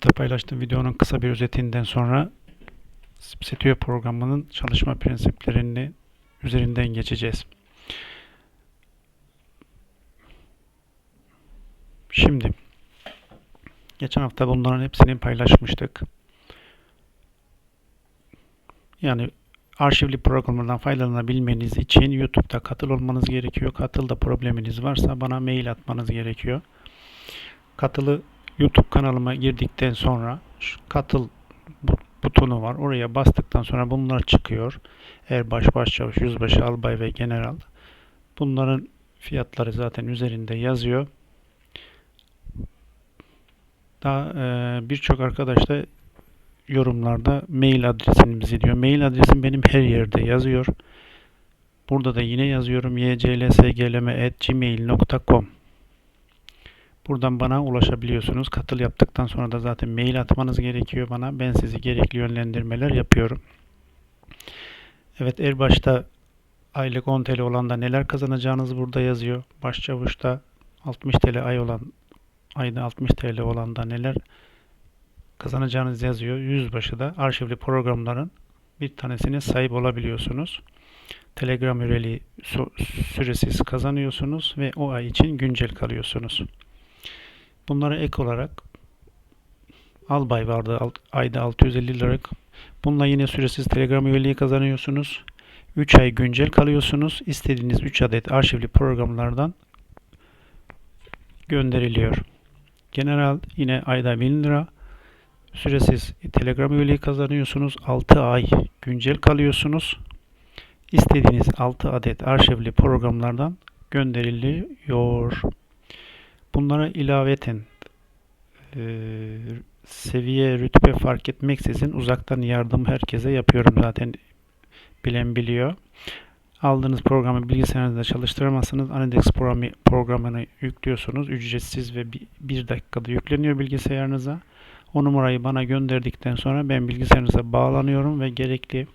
YouTube'da paylaştığım videonun kısa bir özetinden sonra Spsetio programının çalışma prensiplerini üzerinden geçeceğiz. Şimdi geçen hafta bunların hepsini paylaşmıştık. Yani arşivli programlardan faydalanabilmeniz için YouTube'da katıl olmanız gerekiyor. Katılda probleminiz varsa bana mail atmanız gerekiyor. Katılı YouTube kanalıma girdikten sonra şu katıl bu- butonu var. Oraya bastıktan sonra bunlar çıkıyor. Erbaş, başçavuş, yüzbaşı, albay ve general. Bunların fiyatları zaten üzerinde yazıyor. Daha e, birçok arkadaş da yorumlarda mail adresimizi diyor. Mail adresim benim her yerde yazıyor. Burada da yine yazıyorum yclsglm@gmail.com. Buradan bana ulaşabiliyorsunuz. Katıl yaptıktan sonra da zaten mail atmanız gerekiyor bana. Ben sizi gerekli yönlendirmeler yapıyorum. Evet Erbaş'ta aylık 10 TL olan da neler kazanacağınız burada yazıyor. Başçavuş'ta 60 TL ay olan ayda 60 TL olan da neler kazanacağınız yazıyor. Yüzbaşı da arşivli programların bir tanesine sahip olabiliyorsunuz. Telegram su- süresiz kazanıyorsunuz ve o ay için güncel kalıyorsunuz. Bunlara ek olarak albay vardı ayda 650 liralık. Bununla yine süresiz Telegram üyeliği kazanıyorsunuz. 3 ay güncel kalıyorsunuz. İstediğiniz 3 adet arşivli programlardan gönderiliyor. General yine ayda 1000 lira. Süresiz Telegram üyeliği kazanıyorsunuz. 6 ay güncel kalıyorsunuz. İstediğiniz 6 adet arşivli programlardan gönderiliyor. Bunlara ilaveten e, seviye, rütbe fark etmeksizin uzaktan yardım herkese yapıyorum zaten bilen biliyor. Aldığınız programı bilgisayarınızda çalıştıramazsınız. Anidex programı, programını yüklüyorsunuz. Ücretsiz ve bir dakikada yükleniyor bilgisayarınıza. O numarayı bana gönderdikten sonra ben bilgisayarınıza bağlanıyorum ve gerekli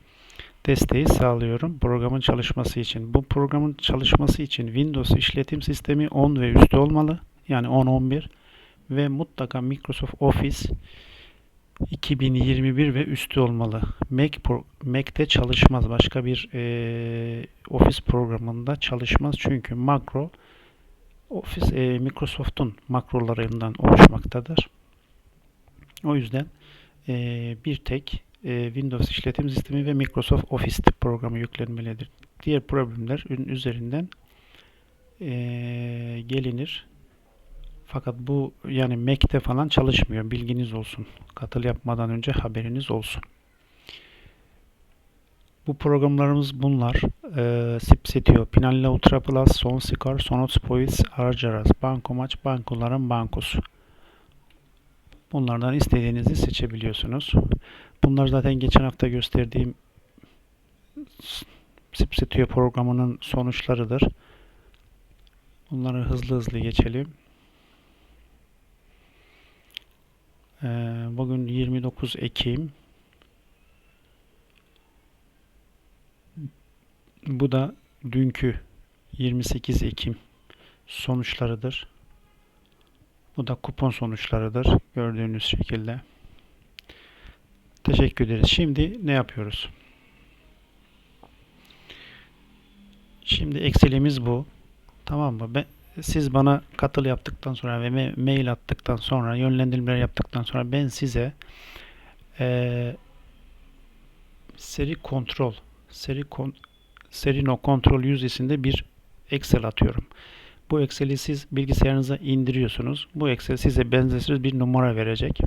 desteği sağlıyorum programın çalışması için. Bu programın çalışması için Windows işletim sistemi 10 ve üstü olmalı. Yani 10-11 ve mutlaka Microsoft Office 2021 ve üstü olmalı. Mac pro, Mac'te çalışmaz. Başka bir eee, Office programında çalışmaz. Çünkü makro Office eee, Microsoft'un makrolarından oluşmaktadır. O yüzden eee, bir tek eee, Windows işletim sistemi ve Microsoft Office programı yüklenmelidir. Diğer problemler üzerinden eee, gelinir. Fakat bu yani Mac'te falan çalışmıyor. Bilginiz olsun. Katıl yapmadan önce haberiniz olsun. Bu programlarımız bunlar. Ee, Sipsetio, Pinalla Ultra Plus, Sonsikar, Sonots Pois, Arcaras, Bankomaç, Bankoların Bankosu. Bunlardan istediğinizi seçebiliyorsunuz. Bunlar zaten geçen hafta gösterdiğim Sipsetio programının sonuçlarıdır. Bunları hızlı hızlı geçelim. Ee, bugün 29 Ekim. Bu da dünkü 28 Ekim sonuçlarıdır. Bu da kupon sonuçlarıdır. Gördüğünüz şekilde. Teşekkür ederiz. Şimdi ne yapıyoruz? Şimdi Excel'imiz bu. Tamam mı? Ben, siz bana katıl yaptıktan sonra ve ma- mail attıktan sonra, yönlendirmeler yaptıktan sonra ben size eee, seri kontrol, seri kon, Serino kontrol yüzdesinde bir Excel atıyorum. Bu Excel'i siz bilgisayarınıza indiriyorsunuz. Bu Excel size benzersiz bir numara verecek.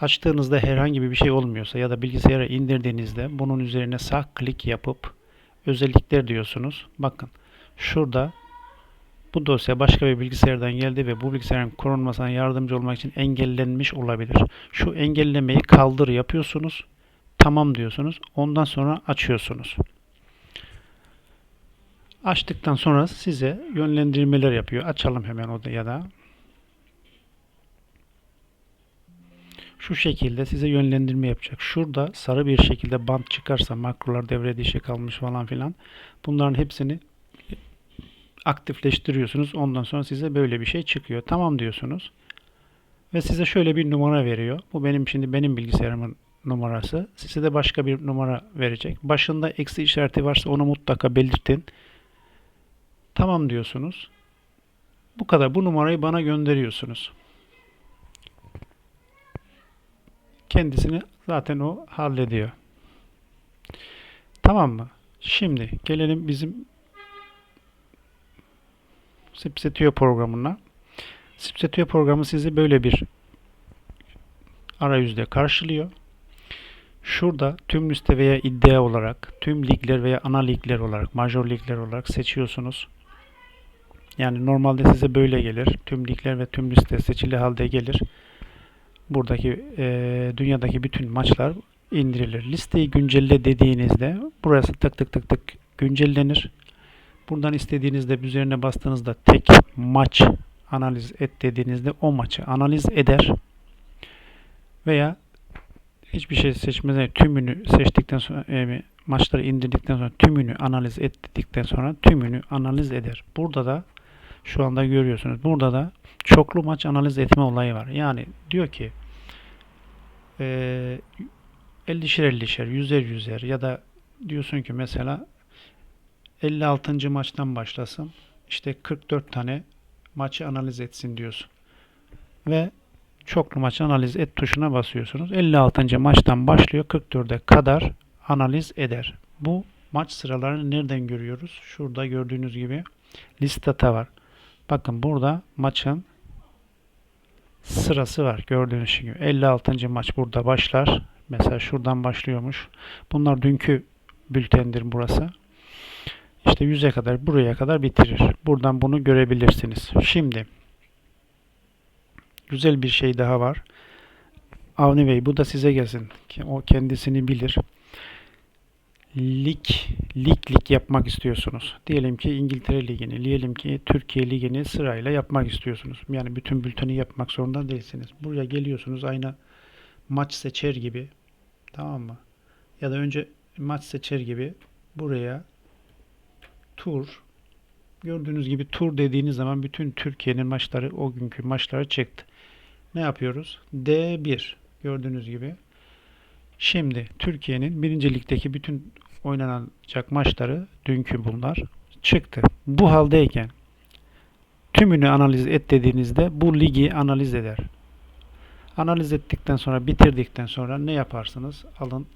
Açtığınızda herhangi bir şey olmuyorsa ya da bilgisayara indirdiğinizde bunun üzerine sağ klik yapıp özellikler diyorsunuz. Bakın şurada bu dosya başka bir bilgisayardan geldi ve bu bilgisayarın korunmasına yardımcı olmak için engellenmiş olabilir. Şu engellemeyi kaldır yapıyorsunuz. Tamam diyorsunuz. Ondan sonra açıyorsunuz. Açtıktan sonra size yönlendirmeler yapıyor. Açalım hemen o da ya da. Şu şekilde size yönlendirme yapacak. Şurada sarı bir şekilde bant çıkarsa makrolar devre dışı kalmış falan filan. Bunların hepsini aktifleştiriyorsunuz. Ondan sonra size böyle bir şey çıkıyor. Tamam diyorsunuz. Ve size şöyle bir numara veriyor. Bu benim şimdi benim bilgisayarımın numarası. Size de başka bir numara verecek. Başında eksi işareti varsa onu mutlaka belirtin. Tamam diyorsunuz. Bu kadar. Bu numarayı bana gönderiyorsunuz. Kendisini zaten o hallediyor. Tamam mı? Şimdi gelelim bizim Sipsetio programına. Sipsetio programı sizi böyle bir arayüzde karşılıyor. Şurada tüm liste veya iddia olarak, tüm ligler veya ana ligler olarak, major ligler olarak seçiyorsunuz. Yani normalde size böyle gelir. Tüm ligler ve tüm liste seçili halde gelir. Buradaki e, dünyadaki bütün maçlar indirilir. Listeyi güncelle dediğinizde burası tık tık tık tık güncellenir. Buradan istediğinizde üzerine bastığınızda tek maç analiz et dediğinizde o maçı analiz eder. Veya hiçbir şey seçmeden tümünü seçtikten sonra e, maçları indirdikten sonra tümünü analiz et dedikten sonra tümünü analiz eder. Burada da şu anda görüyorsunuz. Burada da çoklu maç analiz etme olayı var. Yani diyor ki e, 50'şer 50'şer, 100'er 100'er ya da diyorsun ki mesela 56. maçtan başlasın. İşte 44 tane maçı analiz etsin diyorsun. Ve çoklu maç analiz et tuşuna basıyorsunuz. 56. maçtan başlıyor 44'e kadar analiz eder. Bu maç sıralarını nereden görüyoruz? Şurada gördüğünüz gibi listata var. Bakın burada maçın sırası var. Gördüğünüz gibi 56. maç burada başlar. Mesela şuradan başlıyormuş. Bunlar dünkü bültendir burası. İşte 100'e kadar buraya kadar bitirir. Buradan bunu görebilirsiniz. Şimdi güzel bir şey daha var. Avni Bey bu da size gelsin. O kendisini bilir. Lig, lig lig yapmak istiyorsunuz. Diyelim ki İngiltere Ligi'ni, diyelim ki Türkiye Ligi'ni sırayla yapmak istiyorsunuz. Yani bütün bülteni yapmak zorunda değilsiniz. Buraya geliyorsunuz aynı maç seçer gibi. Tamam mı? Ya da önce maç seçer gibi buraya tur gördüğünüz gibi tur dediğiniz zaman bütün Türkiye'nin maçları o günkü maçları çıktı. Ne yapıyoruz? D1 gördüğünüz gibi. Şimdi Türkiye'nin birinci ligdeki bütün oynanacak maçları dünkü bunlar çıktı. Bu haldeyken tümünü analiz et dediğinizde bu ligi analiz eder. Analiz ettikten sonra bitirdikten sonra ne yaparsınız? Alın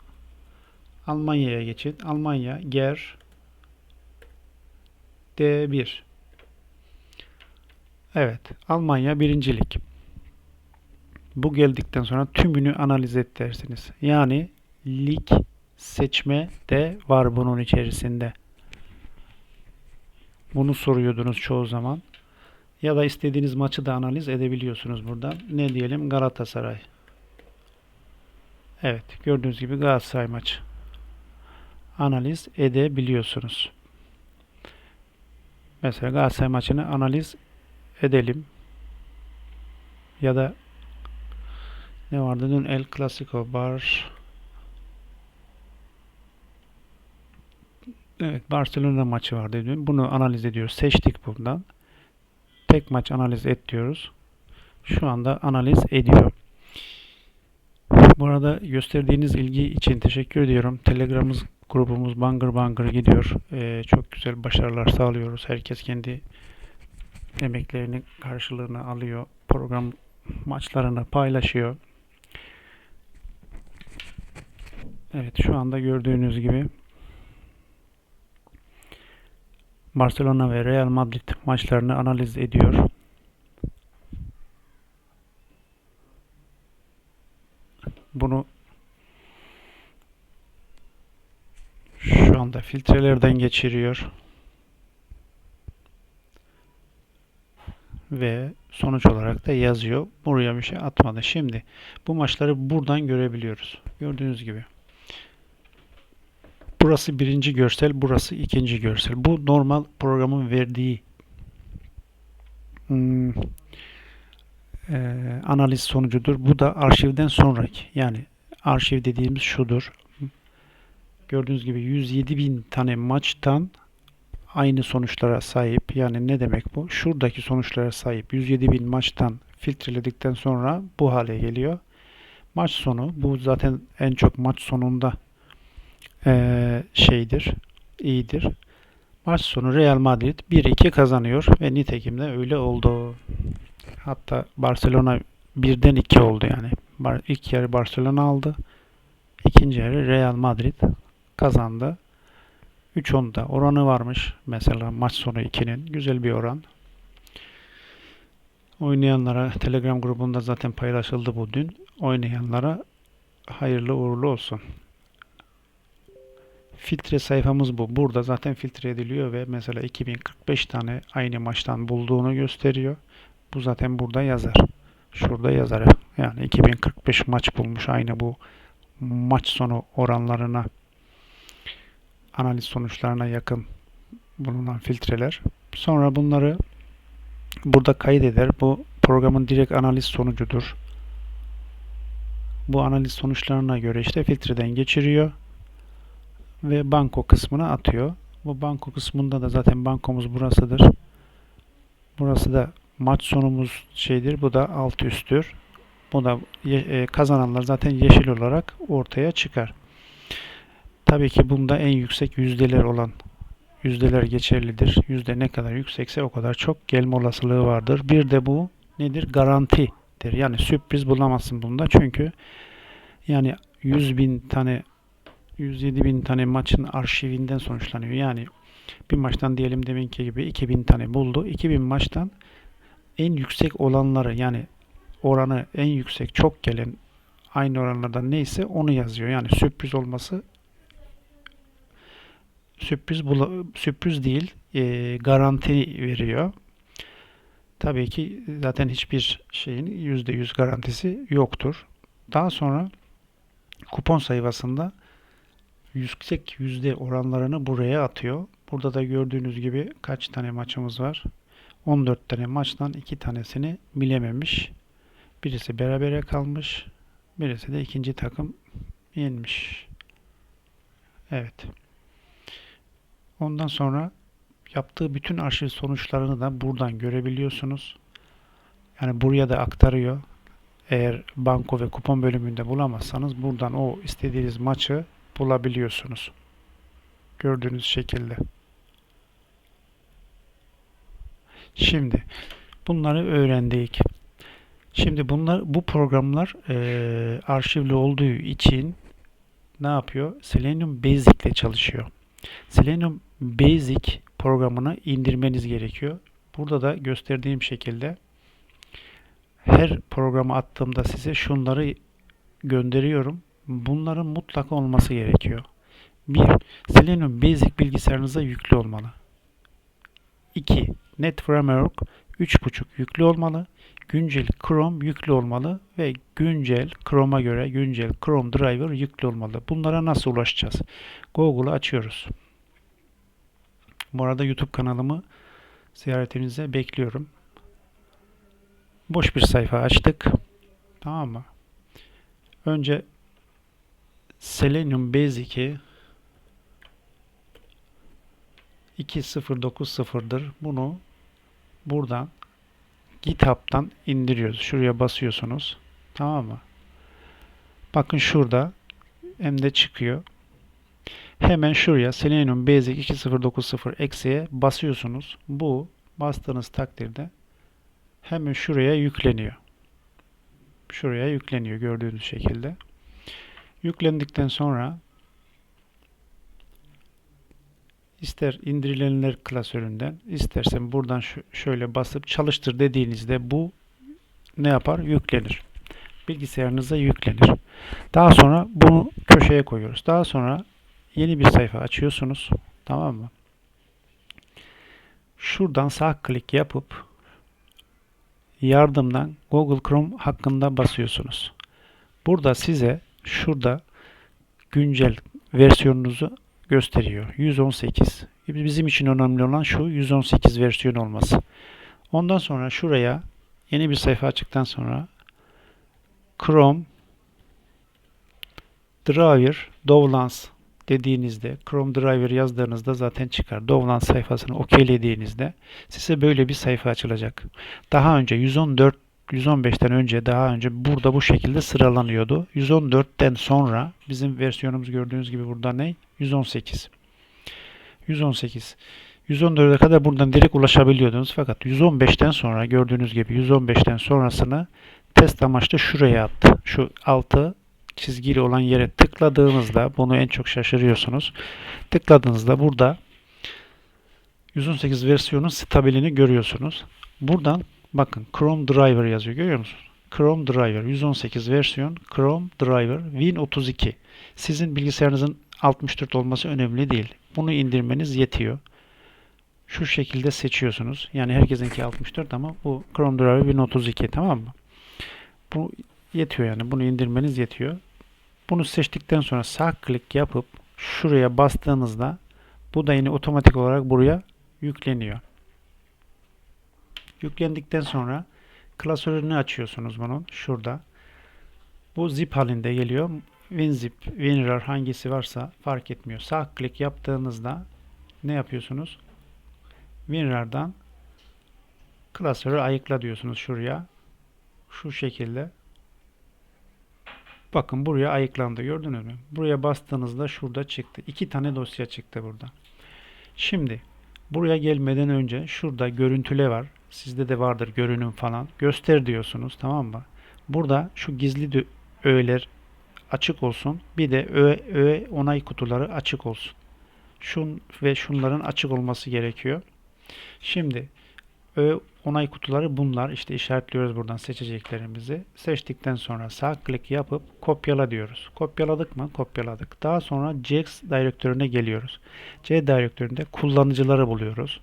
Almanya'ya geçin. Almanya ger D1 Evet. Almanya birincilik. Bu geldikten sonra tümünü analiz et dersiniz. Yani lig seçme de var bunun içerisinde. Bunu soruyordunuz çoğu zaman. Ya da istediğiniz maçı da analiz edebiliyorsunuz buradan. Ne diyelim? Galatasaray. Evet. Gördüğünüz gibi Galatasaray maçı. Analiz edebiliyorsunuz. Mesela Galatasaray maçını analiz edelim. Ya da ne vardı dün El Clasico Bar Evet Barcelona maçı vardı dün. Bunu analiz ediyoruz. Seçtik buradan. Tek maç analiz et diyoruz. Şu anda analiz ediyor. Bu arada gösterdiğiniz ilgi için teşekkür ediyorum. Telegram'ımız grubumuz bangır bangır gidiyor. Ee, çok güzel başarılar sağlıyoruz. Herkes kendi emeklerinin karşılığını alıyor. Program maçlarını paylaşıyor. Evet şu anda gördüğünüz gibi Barcelona ve Real Madrid maçlarını analiz ediyor. Bunu şu anda filtrelerden geçiriyor. Ve sonuç olarak da yazıyor. Buraya bir şey atmadı. Şimdi bu maçları buradan görebiliyoruz. Gördüğünüz gibi. Burası birinci görsel, burası ikinci görsel. Bu normal programın verdiği hmm, e, analiz sonucudur. Bu da arşivden sonraki. Yani arşiv dediğimiz şudur. Gördüğünüz gibi 107 bin tane maçtan aynı sonuçlara sahip. Yani ne demek bu? Şuradaki sonuçlara sahip 107 bin maçtan filtreledikten sonra bu hale geliyor. Maç sonu bu zaten en çok maç sonunda eee, şeydir, iyidir. Maç sonu Real Madrid 1-2 kazanıyor ve nitekim de öyle oldu. Hatta Barcelona 1'den 2 oldu yani. İlk yarı Barcelona aldı. İkinci yarı Real Madrid kazandı. 3-10'da oranı varmış. Mesela maç sonu 2'nin. Güzel bir oran. Oynayanlara Telegram grubunda zaten paylaşıldı bu dün. Oynayanlara hayırlı uğurlu olsun. Filtre sayfamız bu. Burada zaten filtre ediliyor ve mesela 2045 tane aynı maçtan bulduğunu gösteriyor. Bu zaten burada yazar. Şurada yazar. Yani 2045 maç bulmuş aynı bu maç sonu oranlarına analiz sonuçlarına yakın bulunan filtreler. Sonra bunları burada kaydeder. Bu programın direkt analiz sonucudur. Bu analiz sonuçlarına göre işte filtreden geçiriyor ve banko kısmına atıyor. Bu banko kısmında da zaten bankomuz burasıdır. Burası da maç sonumuz şeydir. Bu da alt üsttür. Bu da e, kazananlar zaten yeşil olarak ortaya çıkar. Tabii ki bunda en yüksek yüzdeler olan yüzdeler geçerlidir. Yüzde ne kadar yüksekse o kadar çok gelme olasılığı vardır. Bir de bu nedir? Garantidir. Yani sürpriz bulamazsın bunda. Çünkü yani 100 bin tane 107 bin tane maçın arşivinden sonuçlanıyor. Yani bir maçtan diyelim deminki gibi 2000 tane buldu. 2000 maçtan en yüksek olanları yani oranı en yüksek çok gelen aynı oranlardan neyse onu yazıyor. Yani sürpriz olması sürpriz sürpriz değil e, garanti veriyor. Tabii ki zaten hiçbir şeyin %100 garantisi yoktur. Daha sonra kupon sayfasında yüksek yüzde oranlarını buraya atıyor. Burada da gördüğünüz gibi kaç tane maçımız var? 14 tane maçtan 2 tanesini bilememiş. Birisi berabere kalmış. Birisi de ikinci takım yenmiş. Evet. Ondan sonra yaptığı bütün arşiv sonuçlarını da buradan görebiliyorsunuz. Yani buraya da aktarıyor. Eğer banko ve kupon bölümünde bulamazsanız buradan o istediğiniz maçı bulabiliyorsunuz. Gördüğünüz şekilde. Şimdi bunları öğrendik. Şimdi bunlar bu programlar eee, arşivli olduğu için ne yapıyor? Selenium Basic ile çalışıyor. Selenium Basic programını indirmeniz gerekiyor. Burada da gösterdiğim şekilde her programı attığımda size şunları gönderiyorum. Bunların mutlaka olması gerekiyor. 1. Selenium Basic bilgisayarınıza yüklü olmalı. 2. NetFramework 3.5 yüklü olmalı. Güncel Chrome yüklü olmalı ve güncel Chrome'a göre güncel Chrome Driver yüklü olmalı. Bunlara nasıl ulaşacağız? Google'ı açıyoruz. Bu arada YouTube kanalımı ziyaretinize bekliyorum. Boş bir sayfa açtık. Tamam mı? Önce Selenium Basic'i 2090'dır. Bunu buradan GitHub'tan indiriyoruz. Şuraya basıyorsunuz. Tamam mı? Bakın şurada hem de çıkıyor. Hemen şuraya Selenium Basic 2090 eksiye basıyorsunuz. Bu bastığınız takdirde hemen şuraya yükleniyor. Şuraya yükleniyor gördüğünüz şekilde. Yüklendikten sonra ister indirilenler klasöründen istersen buradan şöyle basıp çalıştır dediğinizde bu ne yapar? Yüklenir. Bilgisayarınıza yüklenir. Daha sonra bunu köşeye koyuyoruz. Daha sonra yeni bir sayfa açıyorsunuz. Tamam mı? Şuradan sağ klik yapıp yardımdan Google Chrome hakkında basıyorsunuz. Burada size şurada güncel versiyonunuzu gösteriyor. 118. Bizim için önemli olan şu 118 versiyon olması. Ondan sonra şuraya yeni bir sayfa açtıktan sonra Chrome Driver Dovlans dediğinizde Chrome Driver yazdığınızda zaten çıkar. Dovlans sayfasını okeylediğinizde size böyle bir sayfa açılacak. Daha önce 114 115'ten önce daha önce burada bu şekilde sıralanıyordu. 114'ten sonra bizim versiyonumuz gördüğünüz gibi burada ne? 118. 118. 114'e kadar buradan direkt ulaşabiliyordunuz. Fakat 115'ten sonra gördüğünüz gibi 115'ten sonrasını test amaçlı şuraya attı. Şu altı çizgili olan yere tıkladığınızda bunu en çok şaşırıyorsunuz. Tıkladığınızda burada 118 versiyonun stabilini görüyorsunuz. Buradan bakın Chrome Driver yazıyor. Görüyor musunuz? Chrome Driver 118 versiyon Chrome Driver Win32. Sizin bilgisayarınızın 64 olması önemli değil. Bunu indirmeniz yetiyor. Şu şekilde seçiyorsunuz. Yani herkesinki 64 ama bu Chrome Driver Win32 tamam mı? Bu yetiyor yani. Bunu indirmeniz yetiyor. Bunu seçtikten sonra sağ klik yapıp şuraya bastığınızda bu da yine otomatik olarak buraya yükleniyor. Yüklendikten sonra klasörünü açıyorsunuz bunun. Şurada. Bu zip halinde geliyor. WinZip, WinRAR hangisi varsa fark etmiyor. Sağ klik yaptığınızda ne yapıyorsunuz? WinRAR'dan klasörü ayıkla diyorsunuz şuraya. Şu şekilde. Bakın buraya ayıklandı. Gördünüz mü? Buraya bastığınızda şurada çıktı. İki tane dosya çıktı burada. Şimdi buraya gelmeden önce şurada görüntüle var. Sizde de vardır görünüm falan. Göster diyorsunuz tamam mı? Burada şu gizli öğeler açık olsun. Bir de öğe, öğe onay kutuları açık olsun. Şun ve şunların açık olması gerekiyor. Şimdi öğe onay kutuları bunlar. İşte işaretliyoruz buradan seçeceklerimizi. Seçtikten sonra sağ klik yapıp kopyala diyoruz. Kopyaladık mı? Kopyaladık. Daha sonra CX direktörüne geliyoruz. C direktöründe kullanıcıları buluyoruz.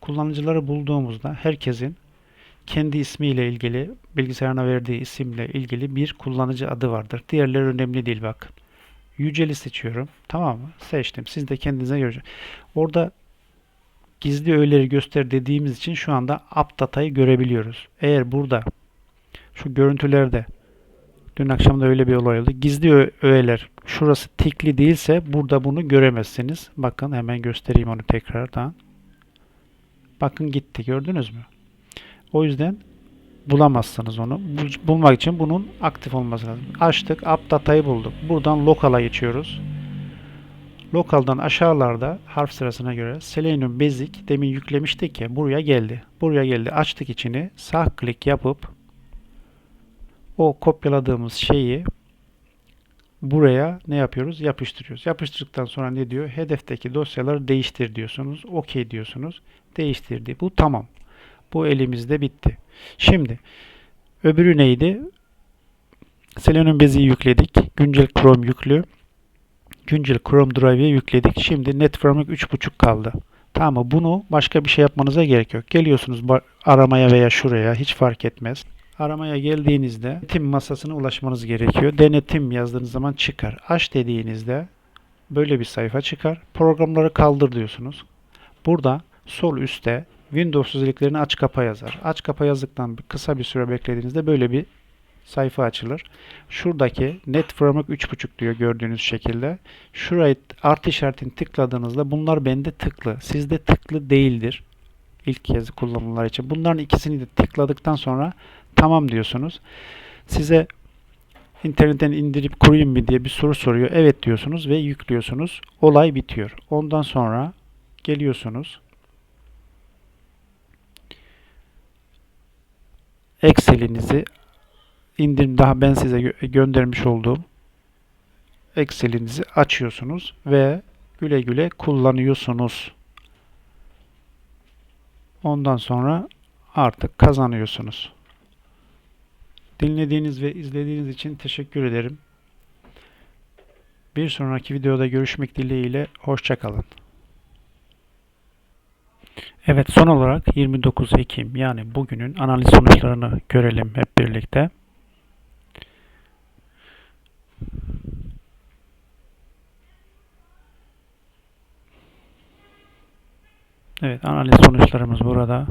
Kullanıcıları bulduğumuzda herkesin kendi ismiyle ilgili, bilgisayarına verdiği isimle ilgili bir kullanıcı adı vardır. Diğerleri önemli değil bak. Yücel'i seçiyorum. Tamam mı? Seçtim. Siz de kendinize göre. Orada gizli öğeleri göster dediğimiz için şu anda app görebiliyoruz. Eğer burada şu görüntülerde dün akşam da öyle bir olay oldu. Gizli öğeler şurası tikli değilse burada bunu göremezsiniz. Bakın hemen göstereyim onu tekrardan. Bakın gitti gördünüz mü? O yüzden bulamazsınız onu. Bulmak için bunun aktif olması lazım. Açtık, app bulduk. Buradan local'a geçiyoruz. Local'dan aşağılarda harf sırasına göre Selenium Basic demin yüklemiştik ya buraya geldi. Buraya geldi. Açtık içini. Sağ klik yapıp o kopyaladığımız şeyi buraya ne yapıyoruz? Yapıştırıyoruz. Yapıştırdıktan sonra ne diyor? Hedefteki dosyaları değiştir diyorsunuz. OK diyorsunuz. Değiştirdi. Bu tamam. Bu elimizde bitti. Şimdi öbürü neydi? Selenium Basic'i yükledik. Güncel Chrome yüklü. Güncel Chrome Drive'e yükledik. Şimdi NetFramework 3.5 kaldı. Tamam mı? Bunu başka bir şey yapmanıza gerek yok. Geliyorsunuz aramaya veya şuraya hiç fark etmez. Aramaya geldiğinizde denetim masasına ulaşmanız gerekiyor. Denetim yazdığınız zaman çıkar. Aç dediğinizde böyle bir sayfa çıkar. Programları kaldır diyorsunuz. Burada sol üstte Windows özelliklerini aç kapa yazar. Aç kapa yazdıktan kısa bir süre beklediğinizde böyle bir sayfa açılır. Şuradaki Net Framework 3.5 diyor gördüğünüz şekilde. Şurayı artı işaretini tıkladığınızda bunlar bende tıklı. Sizde tıklı değildir. İlk kez kullanımlar için. Bunların ikisini de tıkladıktan sonra tamam diyorsunuz. Size internetten indirip kurayım mı diye bir soru soruyor. Evet diyorsunuz ve yüklüyorsunuz. Olay bitiyor. Ondan sonra geliyorsunuz. Excel'inizi indirim daha ben size gö göndermiş olduğum Excel'inizi açıyorsunuz ve güle güle kullanıyorsunuz. Ondan sonra artık kazanıyorsunuz. Dinlediğiniz ve izlediğiniz için teşekkür ederim. Bir sonraki videoda görüşmek dileğiyle hoşçakalın. Evet son olarak 29 Ekim yani bugünün analiz sonuçlarını görelim hep birlikte. Evet analiz sonuçlarımız burada.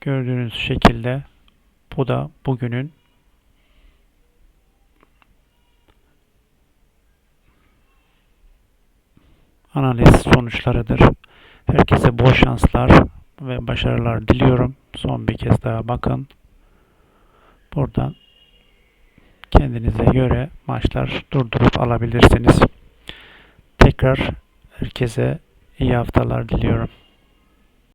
Gördüğünüz şekilde bu da bugünün analiz sonuçlarıdır. Herkese bol şanslar, ve başarılar diliyorum. Son bir kez daha bakın. Buradan kendinize göre maçlar durdurup alabilirsiniz. Tekrar herkese iyi haftalar diliyorum.